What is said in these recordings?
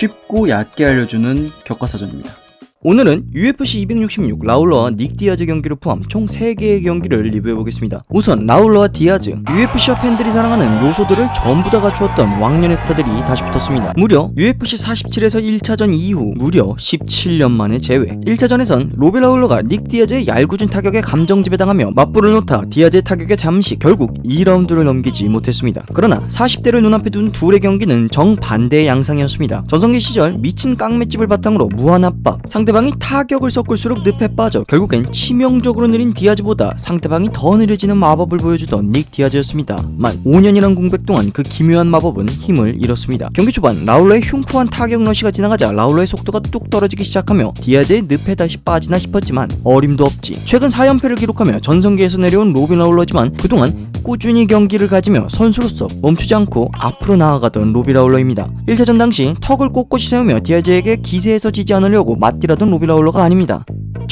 쉽고 얕게 알려주는 교과서전입니다. 오늘은 UFC 266 라울러와 닉 디아즈 경기를 포함 총 3개의 경기를 리뷰해보겠습니다. 우선 라울러와 디아즈, UFC와 팬들이 사랑하는 요소들을 전부 다 갖추었던 왕년의 스타들이 다시 붙었습니다. 무려 UFC 47에서 1차전 이후 무려 17년 만에 재회. 1차전에선 로비 라울러가 닉 디아즈의 얄궂은 타격에 감정 지배당하며 맞불을 놓다 디아즈의 타격에 잠시 결국 2라운드를 넘기지 못했습니다. 그러나 40대를 눈앞에 둔 둘의 경기는 정반대의 양상이었습니다. 전성기 시절 미친 깡맷집을 바탕으로 무한 압박, 상대 방이 타격을 섞을수록 늪에 빠져 결국엔 치명적으로 느린 디아즈보다 상대방이 더 느려지는 마법을 보여주던 닉 디아즈였습니다. 만 5년이란 공백 동안 그 기묘한 마법은 힘을 잃었습니다. 경기 초반 라울러의 흉포한 타격 러시가 지나가자 라울러의 속도가 뚝 떨어지기 시작하며 디아즈의 늪에 다시 빠지나 싶었지만 어림도 없지. 최근 4연패를 기록하며 전성기에서 내려온 로빈 라울러지만 그동안 꾸준히 경기를 가지며 선수로서 멈추지 않고 앞으로 나아가던 로비 라울러입니다. 1차전 당시 턱을 꼿꼿이 세우며 디아즈에게 기세에서 지지 않으려고 맞디라던 로비 라울러가 아닙니다.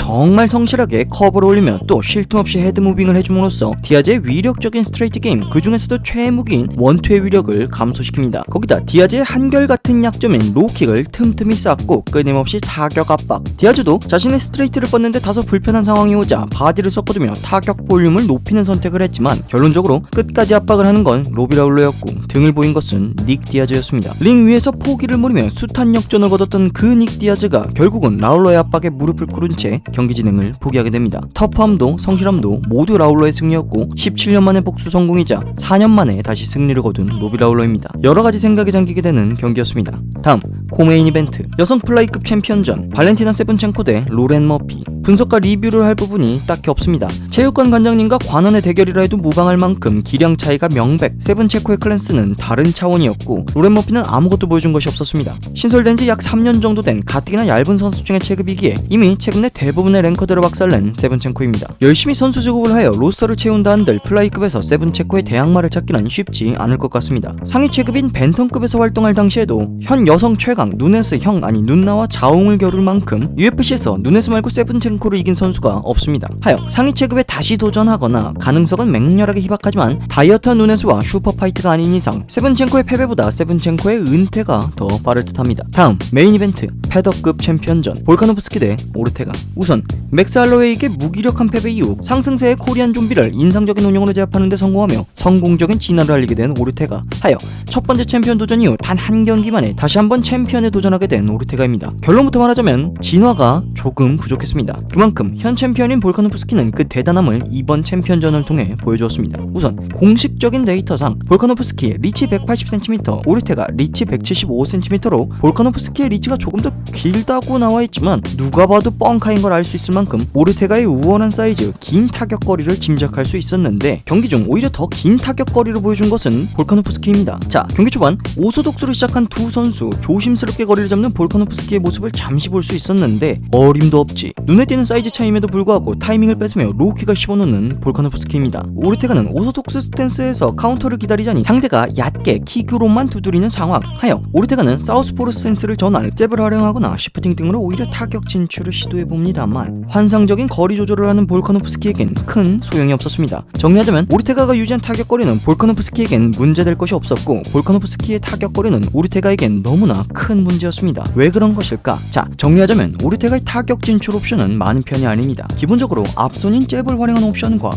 정말 성실하게 커버를 올리며 또 쉴 틈 없이 헤드 무빙을 해줌으로써 디아즈의 위력적인 스트레이트 게임 그 중에서도 최무기인 원투의 위력을 감소시킵니다. 거기다 디아즈의 한결같은 약점인 로킥을 틈틈이 쌓고 끊임없이 타격 압박. 디아즈도 자신의 스트레이트를 뻗는데 다소 불편한 상황이 오자 바디를 섞어두며 타격 볼륨을 높이는 선택을 했지만 결론적으로 끝까지 압박을 하는 건 로비라울러였고 등을 보인 것은 닉 디아즈였습니다. 링 위에서 포기를 모르며 숱한 역전을 거뒀던 그 닉 디아즈가 결국은 라울러의 압박에 무릎을 꿇은 채 경기 진행을 포기하게 됩니다. 터프함도 성실함도 모두 라울러의 승리였고 17년 만에 복수 성공이자 4년 만에 다시 승리를 거둔 로비 라울러입니다. 여러 가지 생각이 잠기게 되는 경기였습니다. 다음 코메인 이벤트 여성 플라이급 챔피언전 발렌티나 세븐첸코 대 로렌 머피 분석과 리뷰를 할 부분이 딱히 없습니다. 체육관 관장님과 관원의 대결이라 해도 무방할 만큼 기량 차이가 명백 세븐 체코의 클랜스는 다른 차원이었고 로렌 머피는 아무것도 보여준 것이 없었습니다. 신설된 지 약 3년 정도 된 가뜩이나 얇은 선수 중의 체급이기에 이미 최근에 대부분의 랭커들을 박살낸 세븐첸코입니다. 열심히 선수 제곱을 하여 로스터를 채운다 한들 플라이급에서 세븐 체코의 대항마를 찾기는 쉽지 않을 것 같습니다. 상위 체급인 벤턴급에서 활동할 당시에도 현 여성 최강 누네스 형 아니 눈나와 자웅을 겨룰 만큼 UFC에서 누네스 말고 세븐첸코 를 이긴 선수가 없습니다. 하여 상위 체급에 다시 도전하거나 가능성은 맹렬하게 희박하지만 다이어트한 누네스와 슈퍼파이트가 아닌 이상 세븐첸코의 패배보다 세븐첸코의 은퇴가 더 빠를 듯합니다. 다음 메인 이벤트 패더급 챔피언전 볼카노프스키 대 오르테가 우선 맥스 할로웨이에게 무기력한 패배 이후 상승세의 코리안 좀비를 인상적인 운영으로 제압하는 데 성공하며 성공적인 진화를 알리게 된 오르테가 하여 첫 번째 챔피언 도전 이후 단 한 경기 만에 다시 한번 챔피언에 도전하게 된 오르테가입니다. 결론부터 말하자면 진화가 조금 부족했습니다. 그만큼 현 챔피언인 볼카노프스키는 그 대단함을 이번 챔피언전을 통해 보여주었습니다. 우선 공식적인 데이터상 볼카노프스키 리치 180cm, 오르테가 리치 175cm로 볼카노프스키의 리치가 조금 더 길다고 나와 있지만 누가 봐도 뻥카인 걸 알 수 있을 만큼 오르테가의 우월한 사이즈, 긴 타격거리를 짐작할 수 있었는데 경기 중 오히려 더 긴 타격거리를 보여준 것은 볼카노프스키입니다. 자, 경기 초반 오소독스로 시작한 두 선수 조심스럽게 거리를 잡는 볼카노프스키의 모습을 잠시 볼 수 있었는데 어림도 없지. 눈에 띄는 사이즈 차임에도 불구하고 타이밍을 뺏으며 로우킥을 씹어놓는 볼카노프스키입니다. 오르테가는 오소독스 스탠스에서 카운터를 기다리자니 상대가 얕게 킥으로만 두드리는 상황. 하여 오르테가는 사우스포르 스탠스를 전환, 잽을 활용하 거나 시프팅 등으로 오히려 타격 진출을 시도해봅니다만 환상적인 거리 조절을 하는 볼카노프스키에겐 큰 소용이 없었습니다. 정리하자면 오르테가가 유지한 타격거리는 볼카노프스키에겐 문제될 것이 없었고 볼카노프스키의 타격거리는 오르테가에겐 너무나 큰 문제였습니다. 왜 그런 것일까? 자, 정리하자면 오르테가의 타격 진출 옵션은 많은 편이 아닙니다. 기본적으로 앞손인 잽을 활용한 옵션과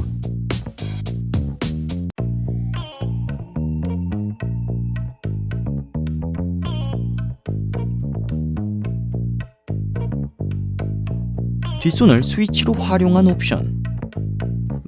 뒷손을 스위치로 활용한 옵션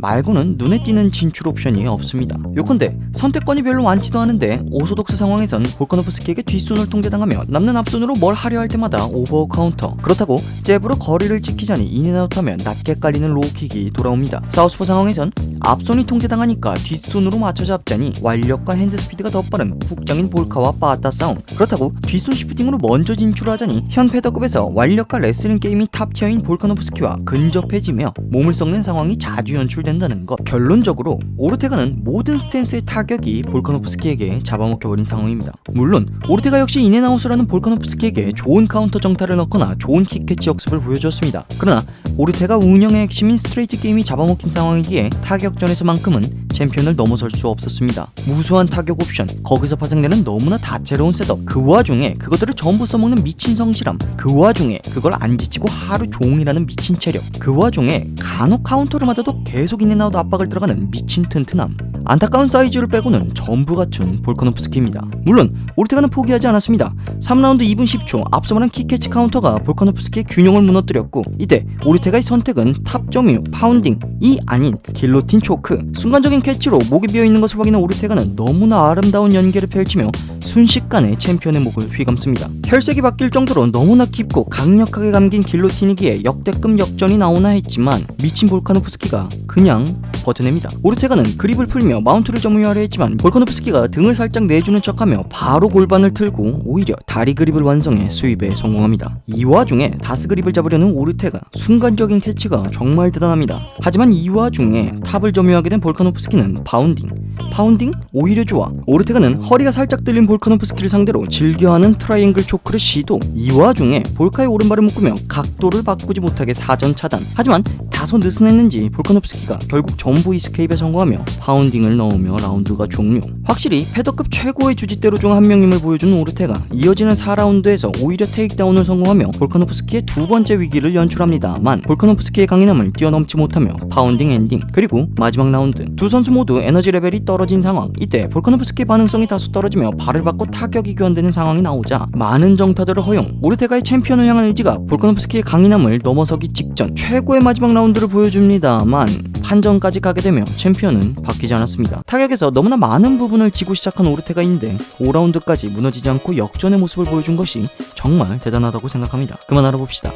말고는 눈에 띄는 진출 옵션이 없습니다. 요컨대 선택권이 별로 많지도 않은데 오소독스 상황에선 볼카노프스키에게 뒷손을 통제당하며 남는 앞손으로 뭘 하려 할 때마다 오버워 카운터 그렇다고 잽으로 거리를 지키자니 인앤아웃하면 낮게 깔리는 로우킥이 돌아옵니다. 사우스포 상황에선 앞손이 통제당하니까 뒷손으로 맞춰 잡자니 완력과 핸드 스피드가 더 빠른 국장인 볼카와 빠따 싸움 그렇다고 뒷손 시프팅으로 먼저 진출하자니 현 패더급에서 완력과 레슬링 게임이 탑티어인 볼카노프스키와 근접해지며 몸을 썩는 상황이 자주 연출되는 된다는 것. 결론적으로 오르테가는 모든 스탠스의 타격이 볼카노프스키에게 잡아먹혀버린 상황입니다. 물론 오르테가 역시 인앤아웃을 하는 볼카노프스키에게 좋은 카운터 정타를 넣거나 좋은 킥캐치 역습을 보여주었습니다. 그러나 오르테가 운영의 핵심인 스트레이트 게임이 잡아먹힌 상황이기에 타격전에서만큼은 챔피언을 넘어설 수 없었습니다. 무수한 타격 옵션, 거기서 파생되는 너무나 다채로운 셋업, 그 와중에 그것들을 전부 써먹는 미친 성실함, 그 와중에 그걸 안 지치고 하루 종일하는 미친 체력, 그 와중에 간혹 카운터를 맞아도 계속 인앤아웃 압박을 들어가는 미친 튼튼함. 안타까운 사이즈를 빼고는 전부 갖춘 볼카노프스키입니다. 물론 오르테가는 포기하지 않았습니다. 3라운드 2분 10초 앞서 말한 킥캐치 카운터가 볼카노프스키의 균형을 무너뜨렸고 이때 오르테가의 선택은 탑 점유, 파운딩이 아닌 길로틴 초크 순간적인 캐치로 목이 비어있는 것을 확인한 오르테가는 너무나 아름다운 연계를 펼치며 순식간에 챔피언의 목을 휘감습니다. 혈색이 바뀔 정도로 너무나 깊고 강력하게 감긴 길로틴이기에 역대급 역전이 나오나 했지만 미친 볼카노프스키가 그냥 버텨냅니다. 오르테가는 그립을 풀며 마운트를 점유하려 했지만 볼카노프스키가 등을 살짝 내주는 척하며 바로 골반을 틀고 오히려 다리 그립을 완성해 수입에 성공합니다. 이 와중에 다스 그립을 잡으려는 오르테가 순간적인 캐치가 정말 대단합니다. 하지만 이 와중에 탑을 점유하게 된 볼카노프스키는 파운딩. 파운딩? 오히려 좋아. 오르테가는 허리가 살짝 들린 볼카노프스키를 상대로 즐겨하는 트라이앵글 초크를 시도. 이 와중에 볼카의 오른발을 묶으며 각도를 바꾸지 못하게 사전 차단. 하지만 다소 느슨했는지 볼카노프스키가 결국 전부 이스케이프에 성공하며 파운딩을 넣으며 라운드가 종료. 확실히 패더급 최고의 주짓대로 중 한 명임을 보여준 오르테가 이어지는 4라운드에서 오히려 테이크다운을 성공하며 볼카노프스키의 두 번째 위기를 연출합니다만 볼카노프스키의 강인함을 뛰어넘지 못하며 파운딩 엔딩 그리고 마지막 라운드. 두 선수 모두 에너지 레벨이 떨어진 상황. 이때 볼카노프스키의 반응성이 다소 떨어지며 발을 받고 타격이 교환되는 상황이 나오자 많은 정타들을 허용. 오르테가의 챔피언을 향한 의지가 볼카노프스키의 강인함을 넘어서기 직전 최고의 마지막 라운드 를 보여줍니다만 판정까지 가게 되며 챔피언은 바뀌지 않았습니다. 타격에서 너무나 많은 부분을 지고 시작한 오르테가인데 5라운드까지 무너지지 않고 역전의 모습을 보여준 것이 정말 대단하다고 생각합니다. 그만 알아봅시다.